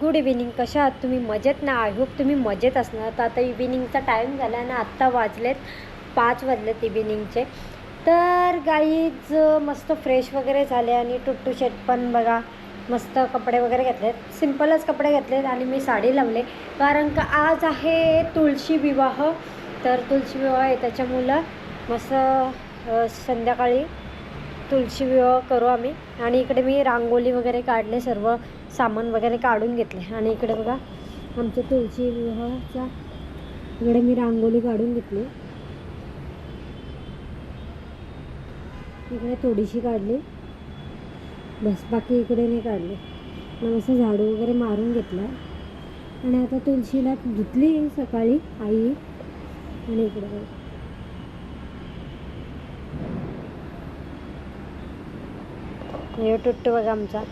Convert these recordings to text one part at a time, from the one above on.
Good evening कशा आहात? तुम्ही मजेत ना? आय होप तुम्ही मजेत असणार. तर आता इव्हिनिंगचा टाईम झाला आहे ना आत्ता वाजलेत पाच वाजलेत इव्हिनिंगचे. तर गाईज मस्त फ्रेश वगैरे झाले आणि टुट्टू शेट पण बघा मस्त कपडे वगैरे घेतलेत. सिम्पलच कपडे घेतलेत आणि मी साडी लावले. कारण का आज आहे तुळशी विवाह. तर तुळशी विवाह आहे त्याच्यामुळं मस्त संध्याकाळी तुळशी विवाह करू आम्ही. आणि इकडे मी रांगोळी वगैरे काढले सर्व. सामान वगैरे काढून घेतले. आणि इकडे बघा आमच्या तुळशी विवाहाच्या इकडे मी रांगोळी काढून घेतली. इकडे थोडीशी काढली. बस बाकी इकडे नाही काढली. मग असं झाडू वगैरे मारून घेतला. आणि आता तुळशीला धुतली सकाळी आई. आणि इकडे हे टुट्टू बघा आमचा.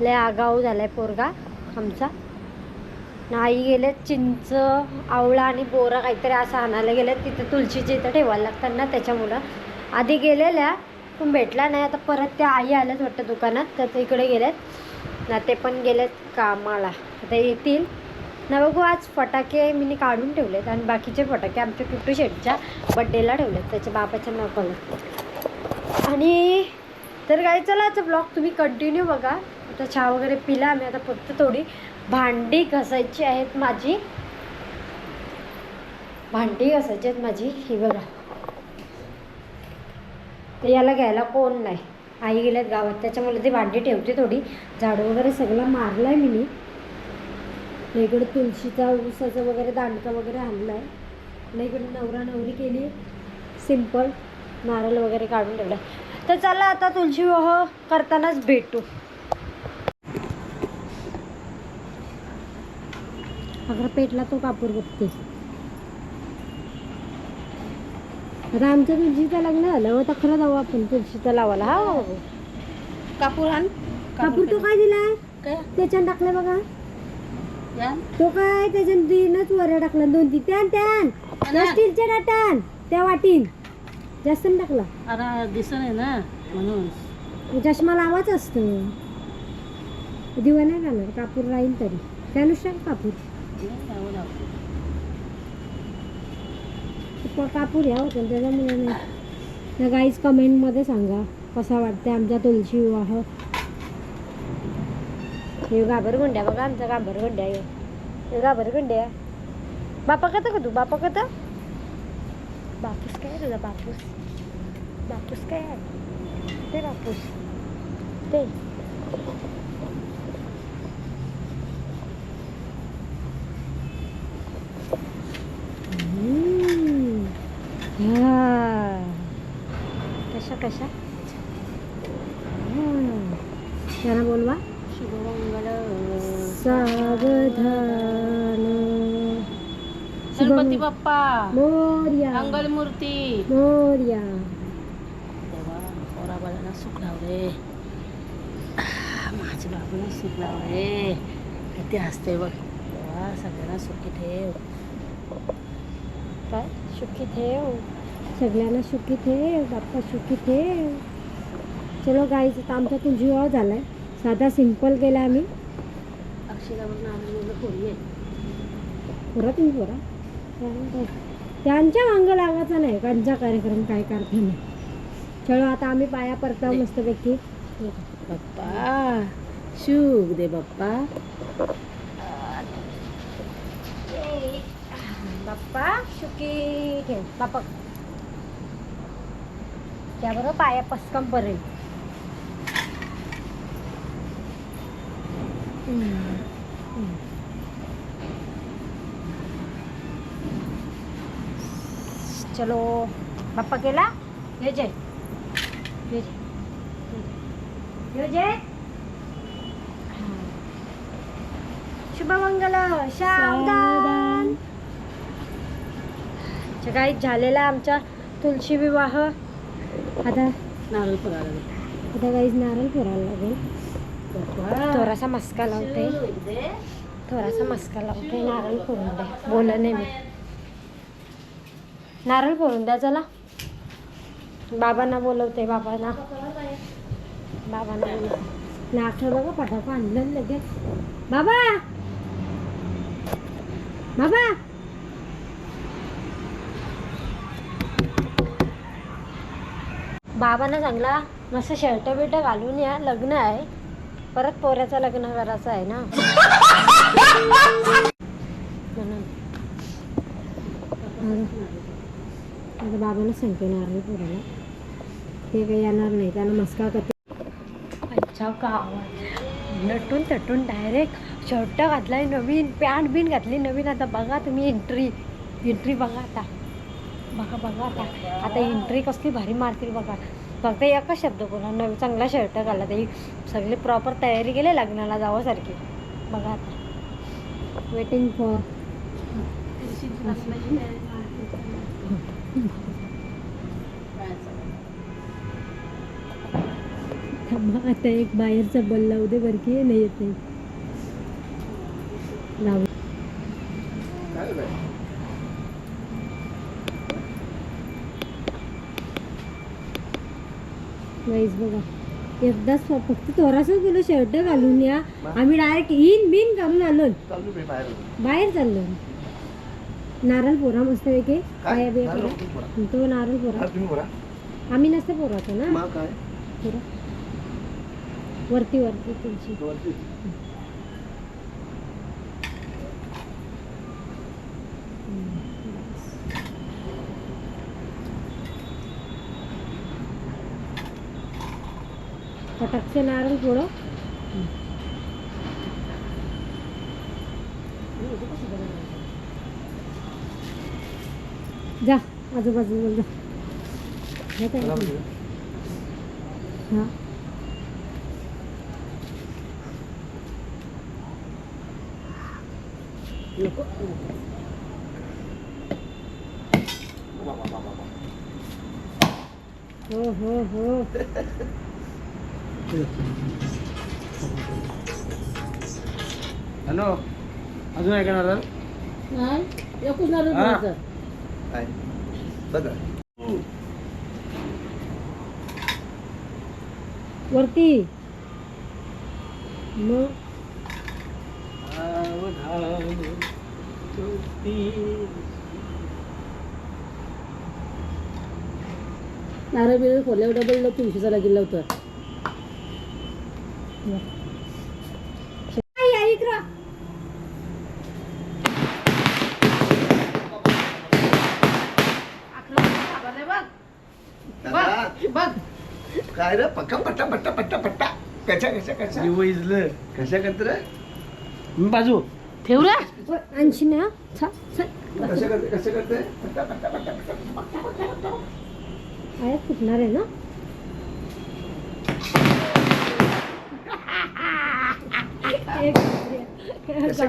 लय आगाऊ झालाय पोरगा आमचा. आई गेले चिंच आवळा आणि बोरा काहीतरी असं आणायला गेले तिथं तुळशीचे इथं ठेवायला लागतात ना त्याच्यामुळं. आधी गेलेल्या पण भेटला नाही. आता परत त्या आई आल्याच वाटतं दुकानात तर ते इकडे गेलेत. ना ते पण गेलेत कामाला. आता येतील. ना बघू आज फटाके मी काढून ठेवलेत आणि बाकीचे फटाके आमच्या टुट्टू शेटच्या बड्डेला ठेवलेत. त्याच्या बापाच्या नकल आणि तर काय चला आता ब्लॉग तुम्ही कंटिन्यू बघा. आता चहा वगैरे पिला आम्ही आता फक्त थोडी भांडी घासायची आहेत माझी. भांडी घासायची आहेत माझी ही बघा. तर याला घ्यायला कोण नाही. आई गेल्यात गावात त्याच्यामुळे ती भांडी ठेवते थोडी. झाडू वगैरे सगळं मारलं आहे मी इकडे तुळशीचा ऊसाचा वगैरे दांडका वगैरे आणला आहे इकडे नवरा नवरी केली. सिंपल नारळ वगैरे काढून ठेवला तर चला आता तुळशी विवाह करतानाच भेटू. अगर पेटला तो कापूर बघते आता आमच्या तुळशीचं लग्न झालं तर खरं जाऊ आपण तुळशीचा लावायला हा? हो. कापूर आण. कापूर तो काय दिलाय काय? त्याच्यानं टाकलाय बघा. तो काय? त्याच्यानं तीनच वर टाकला दोन तीन त्यान त्यान. त्या स्टीलच्या टाटान त्या वाटीन. जास्त टाकला. अरे दिसत आहे ना म्हणून. चष्मा लावाच असतं. दिवा नाही राहणार कापूर राहील तरी. त्यानुसार कापूर. प- कापूर या होतं त्याच्यामुळे नाही तर गाईज कमेंटमध्ये सांगा. कसा वाटते आमचा तुलसी विवाह? हे घाबरगुंड्या बघा आमचा घाबरगुंड्या हे. हे घाबरगुंड्या. बापा कथा का तू? बापा कथा? बापूस काय आहे तुझा बापूस? बापूस काय आहे? ते बापूस. ते हम्म. हा. कशा. त्यांना बोलवा? शुभमंगल सावधान. गणपती बाप्पा. मोर्या. मंगल मूर्ती मोर्या. देवा पोरा बाळांना सुख लावले. माझ्या बाबूला सुख लावले. किती हसते बघ. देवा सगळ्यांना सुखी ठेव. काय? सुखी ठेव. सगळ्यांना सुखी ठेव बाप्पा सुखी ठेव. चलो गाईच आता आमचा तुझी विवाह झालाय. साधा सिंपल केला आम्ही. आहे. पुरा तुम्ही पुरा? त्यांच्या मांग लागायचा नाही त्यांचा कार्यक्रम काय करता नाही चलो आता आम्ही पाया पडताव मस्तपैकी. बाप्पा शुभ दे बाप्पा. बाप्पा सुखी ठेव. बाप्पा. त्याबरोबर पाया पस्कम पडेल चलो बाप्पा केला ये जय ये जय. ये जय शुभमंगल सावधान. काही झालेला आमचा तुळशी विवाह. आता नारळ फुलाला आता काहीच नारळ फोडायला लागेल. थोडासा मस्का लावते. थोडासा मस्का लावते. नारळ फोडून द्या बोला नाही मी. नारळ फोडून द्या चला. बाबांना बोलवते बाबांना. बाबांना बोलवते. नाकं बघा फटाका आणलं लगेच. बाबा! बाबा! बाबांना चांगला मस्त शर्ट बिर्ट घालून या लग्न आहे. परत पोऱ्याचं लग्न करायचं आहे ना? म्हणून. बाबांना सांगणार नाही पोराला. ते काही येणार नाही त्यांना मस्का करते. अच्छा का? आवाज नटून तटून डायरेक्ट शर्ट घातलाय नवीन पॅन्ट बिन घातली नवीन. आता बघा तुम्ही एंट्री एंट्री बघा आता. बघा बघा आता. आता एंट्री कसली भारी मारतील बघा. फक्त एकच शब्द बोला नवीन चांगला शर्ट घाला ते सगळी प्रॉपर तयारी केली लग्नाला जावासारखी. बघा आता. वेटिंग फॉर आता एक बाहेरचा बल लावू दे बरं की नाही येत नाही. लावू गाईज बघा. एकदाच फक्त थोडासाच बोलू शर्ट घालून या. आम्ही डायरेक्ट इन बिन घालून आलो. बाहेर. चाललो. नारळ पोरा मस्त पैकी. काय? बिया पोरा. तो नारळ पोरा. आम्ही नसते पोराचं ना. पोरा. वरती वरती तुमची. पटकसे नारळ पोळं जा आजूबाजूला जा हे काय? हा हो हो हो हॅलो. अजून आहे का नारळ नाही एकूच नारळ हा. फोडायचं. बघा. वरती. मग? नारळ बिरळ फोडल्यावर डबल तुळशीचा लागेल लावतं आई, आई, इकडं. बघ काय रे पक्का पट्टा पट्टा पट्टा पट्टा कशा कशा कशा इजलं कशा करत रे बाजू ठेव रे ऐंशी ना छा, कसं कशा करते कशा करते पट्टा पट्टा पट्टा पट्टा आयात फुटणार आहे ना एक कशा कशा कशा तुम्हा घाबर गुंड्या थांबा मी बस, आलो बस, बाबू. बस, कशा कशा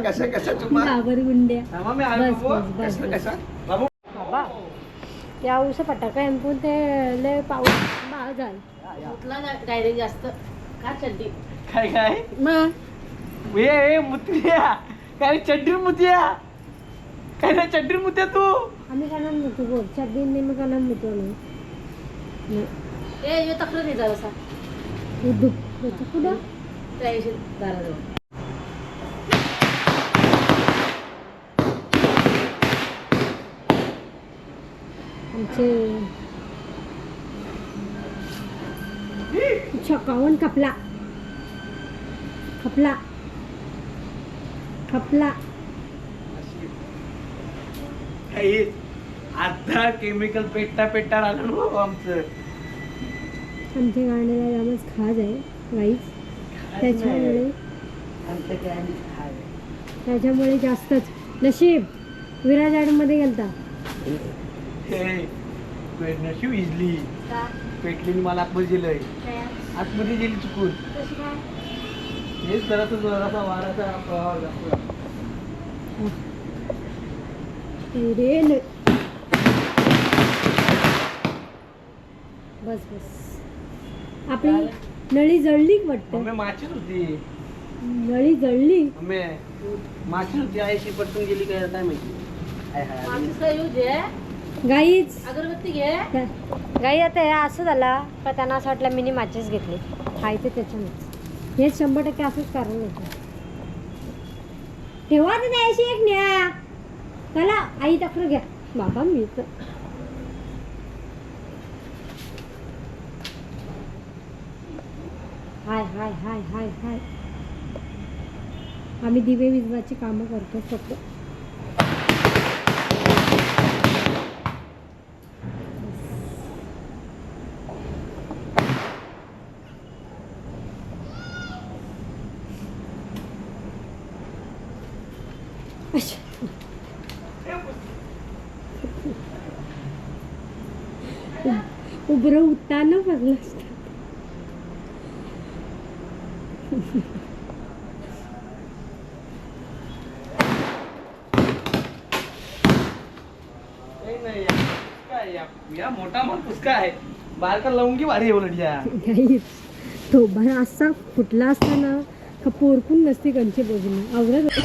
त्या उस फटाका एमपून ते लय पाऊस बाळ झालं. उठला डायरेक्ट जास्त. का चड्डी? काय काय? मग? ए ए मुतिया. काय चड्डी मुतिया? काय रे चड्डी मुतिया तू? आम्ही का नाही मुतो बोल. चार दिन मी का नाही मुतो नाही ए यो तक्रार नाही उद्दूक होतं कुठं? त्या दिवशी दाराजवळ आमचे छकावून खपला खपला खपला काही आता केमिकल पेटता पेटता आलं आमचं आमच्या गाण्याला जामच खाज आहे वाईच त्याच्यामुळे त्याच्यामुळे जास्तच. नशीब विराजाडमध्ये गेलता. हे पे- नशीब इजली. का? पेटली आणि मला आतमध्ये दिलंय. आतमध्ये गेली चुकून. हेच जरा तो जरासा वाराचा रे न बस बस. आपली नळी जळली वाटतं? मम्मी माचीच होती. नळी जळली? मम्मी माचीच होती. आईशी पटकन गेली काय काय माहिती? हाय, हाय. माणूस काय येऊ दे गाईच. अगरबत्ती घे. गाई आता हे असं झाला का त्यांना असं वाटलं मिनी माचीस घेतली. खायचं त्याच्यामुळे हे शंभर टक्के असंच कारण आहे. ठेवा तर द्यायची एक न्या. चला आई तक्र घ्या. बाबा मी तर हाय हाय हाय हाय हाय आम्ही दिवे विजवाची कामं करतो फक्त अच्छा. उब- बघलं उतानं भरलं असतं काही नाही या. काय या या मोठा माणूस काय? बारका लवंगी भारी आहे उलट तो बरं असा फुटला असता ना का पोरकून नसते कंचे बघून आवडत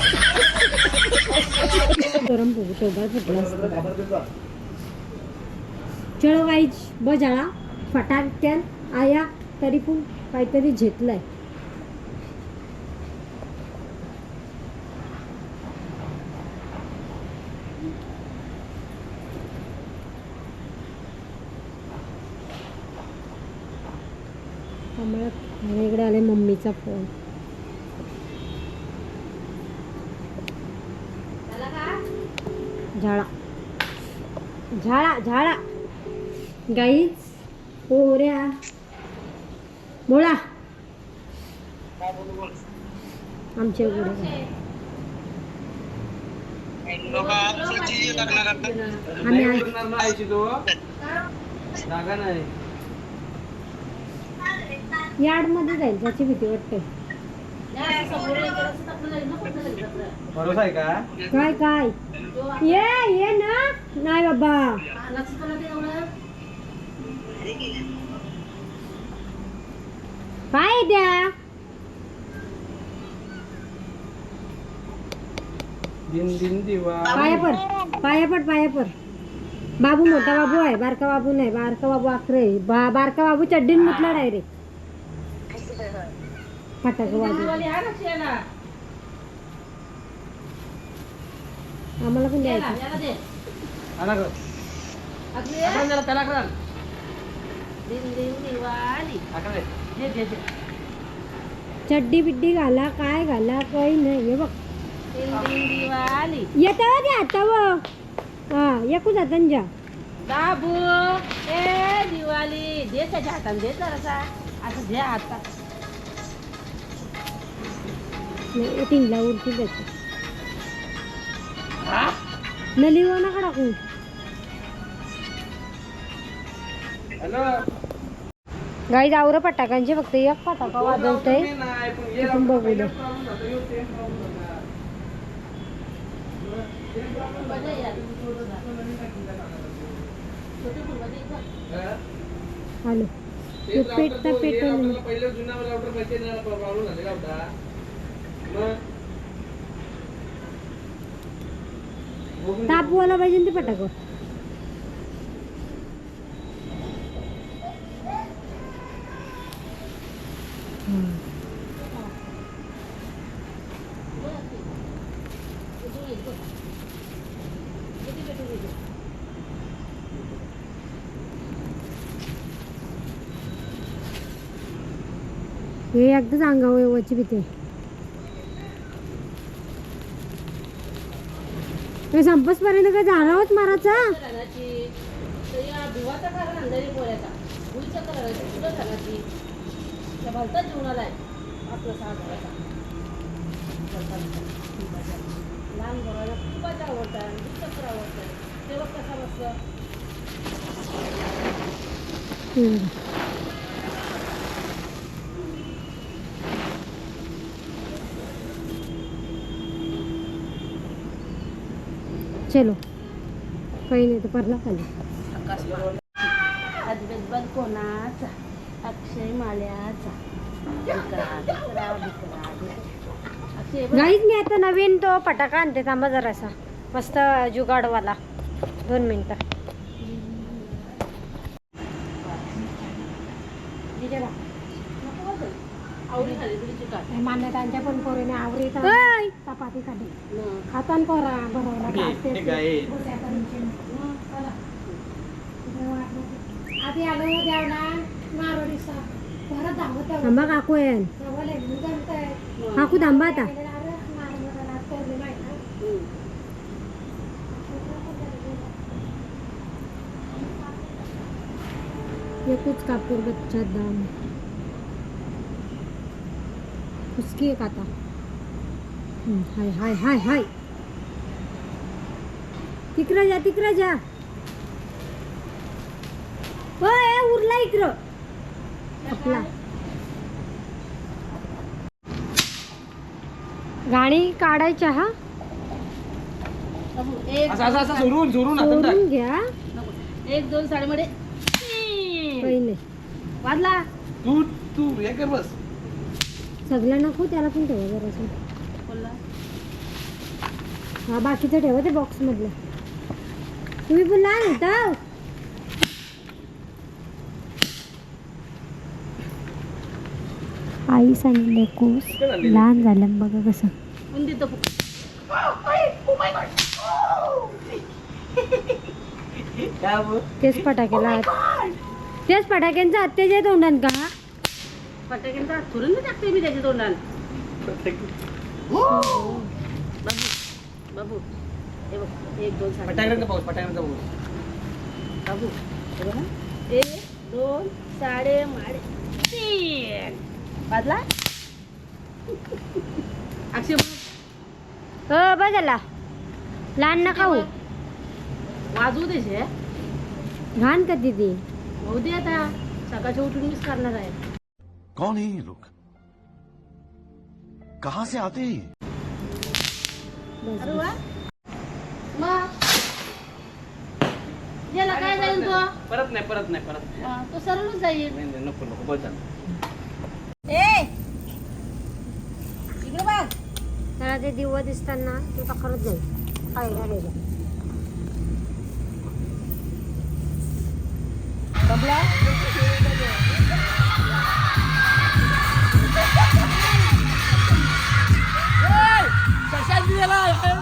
गरम बघू तो बरं फुटला असता. चलो ब बजाळा फटाक्यान आया तरी पण काहीतरी झेतलाय कमळात आणि इकडे आले मम्मीचा फोन. झाडा झाडा झाडा गाईच पोऱ्या बोला. आमच्या आम्ही आज- करणार ना आईची तो जागा नाही यार्डमध्ये जाईल त्याची भीती वाटते. भरोसा आहे का? काय काय? ये ये ना. नाही बाबा. काय द्या दिन दिन दिवा. पाया पर पाया पड पाया पर बाबू मोठा बाबू आहे बारका बाबू नाही बारका बाबू आहे. बा बारका बाबू चड्डीन मुतला डायरेक्ट. फटाका आम्हाला पण द्यायचं. चड्डी बिड्डी घाला काय घाला काही नाही. हे बघ. येतं ते आता व. हा एकूच आता जा. बाबू ए दिवाळी दे त्याच्या हाताने दे जरासा. असं दे हातात तीनला उरती द्यायचं नलिवा नका टाकू हॅलो. गाई आवरं फटाकांचे फक्त एक फटाका वाजवतंय. नाही, तिथून बघू दे. हा? तो पेटता ला पहिलं जुना router माहिती पाहिजे ते पटाको हे एकदाच अंगावर वची भीती आहे. हे संपसपर्यंत काय झाला होत माराचा घालायची तर या भिवाचा कारण अंधारी पोळ्याचा भुईच्या कलराची फुलं घालायची त्या भलताच जेवणाला आहे. आपलं सहा घराचा लहान घराला खूपच आवडतात दुचक्र आवडतात तेव्हा कसा चलो काही नाही तर परला खाली. अद्वैत बल कोणाचा अक्षय माल्याचा. गाईच मी आता नवीन तो फटाका आणते थांबा जरासा. मस्त जुगाडवाला. दोन मिनिटं. मान्यतांच्या पण पोरीने आवरी चपाती काढली मग. खातान पोरा भरवला हे- पाच ते हे काय आहे? मग चला. आधी आलो देवना मारोडी परत थांबा काकू आहे काकू थांबा आता हम्म. एकच कापूर बच्चा दाम उसकी एक आता हम्म, हाय हाय हाय हाय. तिकडं जा तिकडं जा. होय उरला इकडं. आपला. गाणी काढायच्या हा? असं असं असं टाक. सोडून घ्या. नको. एक दोन साडीमध्ये पहिले वाजला. तू तू हे कर बस. सगळं नको त्याला पण ठेवा बोलला हा बाकीचं ठेवा ते बॉक्स मधलं. तुम्ही पण लहान होता. आई सांगितले कोस लहान झालं बघा कसं. बोल तेच फटाक्याला तेच फटाक्यांचा हत्याचे तोंडान का? फटाक्यांचा थोडून टाकते मी त्याच्या तोंडात. बाबू बाबू हे बघ एक दोन साडी फटाक्यांचा पाऊस फटाक्यांचा पाऊस. बाबू हे बघा एक दोन साडे माडे. तीन. वाजला? अक्षय. हो बघायला लहान नका हो वाजवू दे शे. घाण कधी ती होऊ दे आता. सकाळच्या उठून मीच करणार आहे. कौन है ये लोग? कहां से आते हैं? याला काय जाईल तो परत नाही परत नाही परत नाही. हा, तो सरळच जाईल नाही नाही, नको नको बस झालं. ए इकडे बघ। त्याला ते दिवं दिसताना तू का करत जाईल काय 别来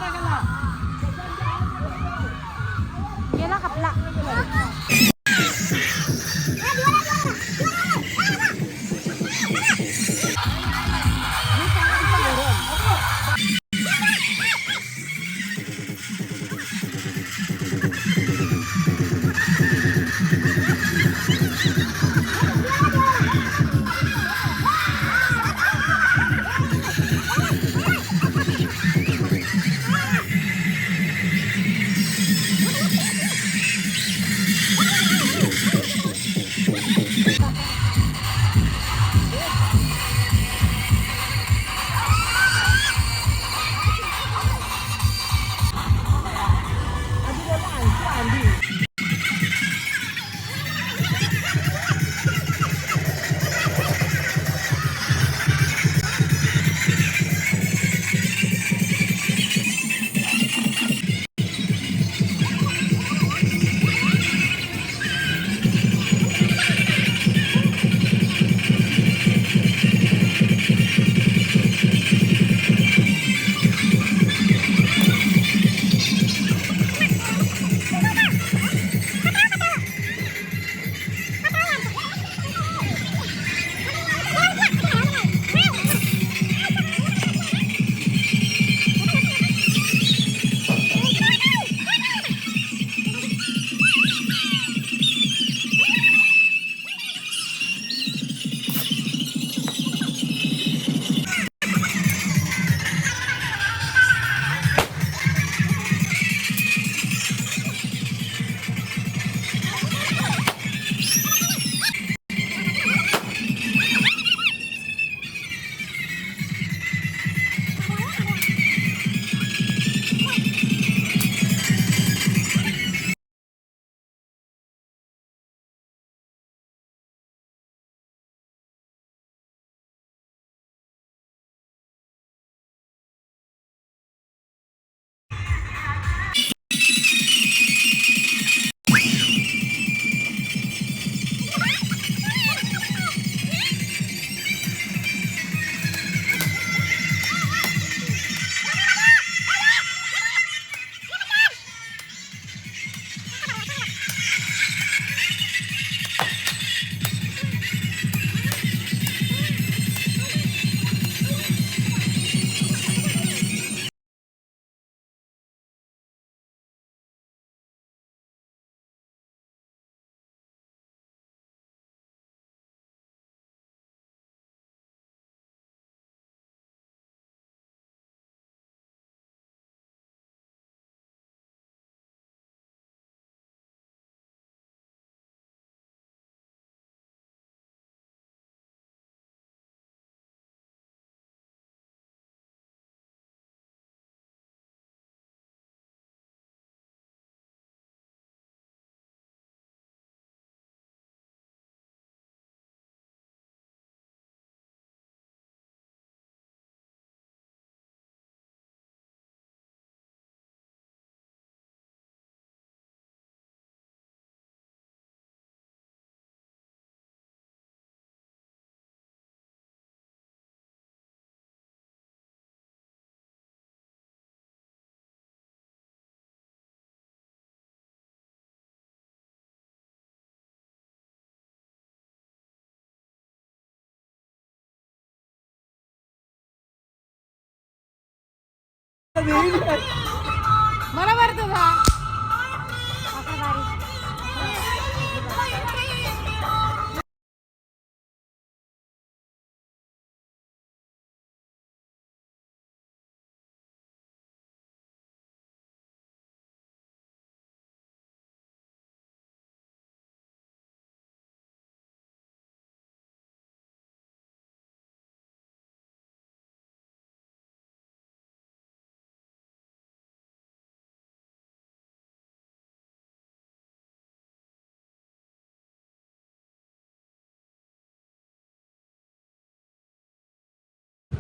मला बरं तुझा.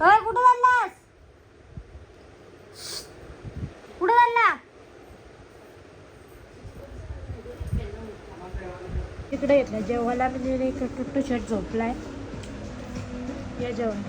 अय कुठं चाललास? कुठं चालला तिकडे येतला जेवायला म्हणजे एक टुट्टू शर्ट झोपलाय. या जेवण.